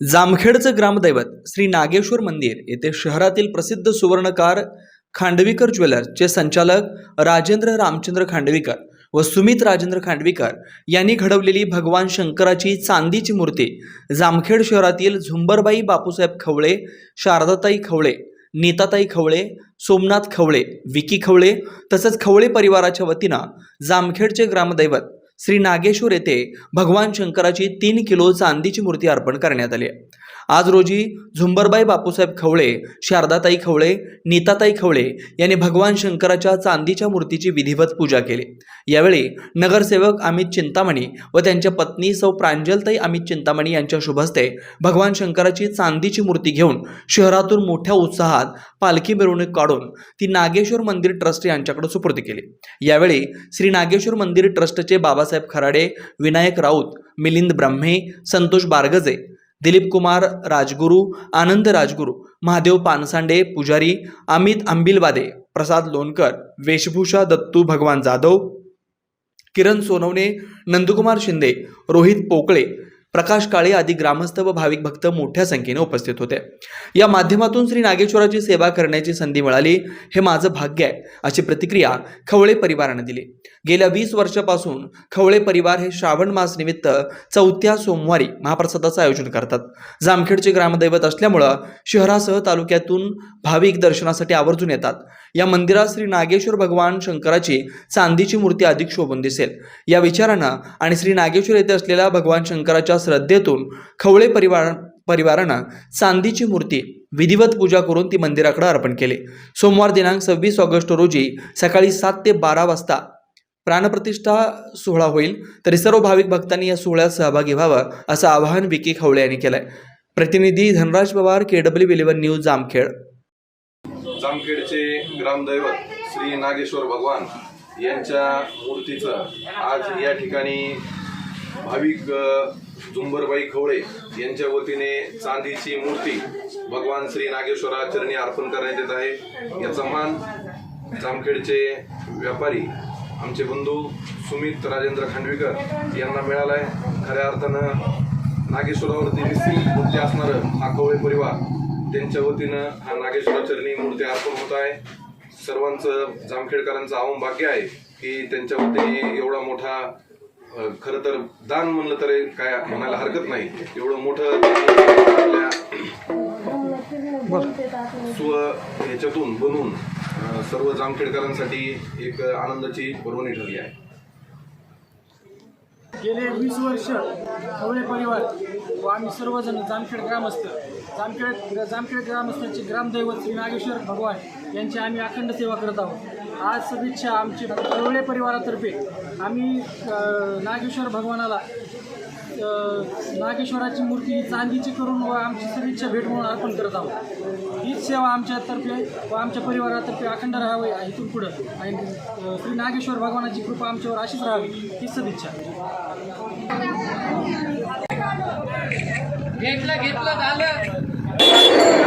जामखेडचं ग्रामदैवत श्री नागेश्वर मंदिर येथे शहरातील प्रसिद्ध सुवर्णकार खांडवीकर ज्वेलर्सचे संचालक राजेंद्र रामचंद्र खांडवीकर व सुमित राजेंद्र खांडवीकर यांनी घडवलेली भगवान शंकराची चांदीची मूर्ती जामखेड शहरातील झुंबरबाई बापूसाहेब खवळे शारदाताई खवळे नीताताई खवळे सोमनाथ खवळे विकी खवळे तसंच खवळे परिवाराच्या वतीनं जामखेडचे ग्रामदैवत श्री नागेश्वर येथे भगवान शंकराची तीन किलो चांदीची मूर्ती अर्पण करण्यात आली आहे. आज रोजी झुंबरबाई बापूसाहेब खवळे शारदाताई खवळे नीताताई खवळे यांनी भगवान शंकराच्या चांदीच्या मूर्तीची विधिवत पूजा केली. यावेळी नगरसेवक अमित चिंतामणी व त्यांच्या पत्नी सौ प्रांजलताई अमित चिंतामणी यांच्या शुभस्ते भगवान शंकराची चांदीची मूर्ती घेऊन शहरातून मोठ्या उत्साहात पालखी मिरवणूक काढून ती नागेश्वर मंदिर ट्रस्ट यांच्याकडे सुपूर्द केली. यावेळी श्री नागेश्वर मंदिर ट्रस्टचे बाबासाहेब खराडे विनायक राऊत मिलिंद ब्रह्मे संतोष बारगजे दिलीप कुमार राजगुरू आनंद राजगुरू महादेव पानसांडे पुजारी अमित आंबिलवादे प्रसाद लोणकर वेशभूषा दत्तू भगवान जाधव किरण सोनवणे नंदकुमार शिंदे रोहित पोकळे प्रकाश काळे आदी ग्रामस्थ व भाविक भक्त मोठ्या संख्येने उपस्थित होते. या माध्यमातून श्री नागेश्वराची सेवा करण्याची संधी मिळाली. हे माझं भाग्य आहे अशी प्रतिक्रिया खवळे परिवाराने दिली. गेल्या वीस वर्षापासून खवळे परिवार हे श्रावण मास निमित्त चौथ्या सोमवारी महाप्रसादाचं आयोजन करतात. जामखेडचे ग्रामदैवत असल्यामुळं शहरासह तालुक्यातून भाविक दर्शनासाठी आवर्जून येतात. या मंदिरात श्री नागेश्वर भगवान शंकराची चांदीची मूर्ती अधिक शोभून दिसेल. या विचारानं आणि श्री नागेश्वर येथे असलेल्या भगवान शंकराच्या श्रद्धेतून खवळे परिवार परिवारानं चांदीची मूर्ती विधिवत पूजा करून ती मंदिराकडे अर्पण केली. सोमवार दिनांक सव्वीस ऑगस्ट रोजी सकाळी सात ते बारा वाजता प्राणप्रतिष्ठा सोहळा होईल. तरी सर्व भाविक भक्तांनी या सोहळ्यात सहभागी व्हावं असं आवाहन विकी खवळे यांनी केलंय. प्रतिनिधी Dhanraj Pawar K W eleven news Jamkhed. जामखेडचे ग्रामदैवत श्री नागेश्वर भगवान यांच्या मूर्तीचं आज या ठिकाणी भाविक झुंबरबाई खवळे यांच्या वतीने चांदीची मूर्ती भगवान श्री नागेश्वरा चरणी अर्पण करण्यात येत आहे. याचा मान जामखेडचे व्यापारी आमचे बंधू सुमित राजेंद्र खांडवीकर यांना मिळाला आहे खऱ्या अर्थानं नागेश्वरावरती निश्चित मूर्ती असणारं हा खवळे परिवार त्यांच्या वतीनं हा नागेश्वराचरणी मूर्ती अर्पण होत आहे. सर्वांचं जामखेडकरांचं आव्हान भाग्य आहे की त्यांच्या वतीने एवढा मोठा खरं तर दान म्हणलं तर काय म्हणायला हरकत नाही. एवढं मोठं स्व ह्याच्यातून बनवून सर्व जामखेडकरांसाठी एक आनंदाची पर्वणी ठरली आहे. गेले वीस वर्ष खवळे परिवार व आम्ही सर्वजण जामखेड ग्रामस्थ. जामखेड जामखेड ग्रामस्थांचे ग्रामदैवत श्री नागेश्वर भगवान यांची आम्ही अखंड सेवा करत आहोत. आज सदिच्छा आमची खवळे परिवारातर्फे. आम्ही नागेश्वर भगवानाला नागेश्वराची मूर्ती चांदीची करून व आमची सदिच्छा भेट म्हणून अर्पण करत आहोत. हीच सेवा आमच्यातर्फे व आमच्या परिवारातर्फे अखंड राहावी इथून पुढं. आणि श्री नागेश्वर भगवानाची कृपा आमच्यावर अशीच राहावी ही सदिच्छा. घेतलं घेतलं झालं.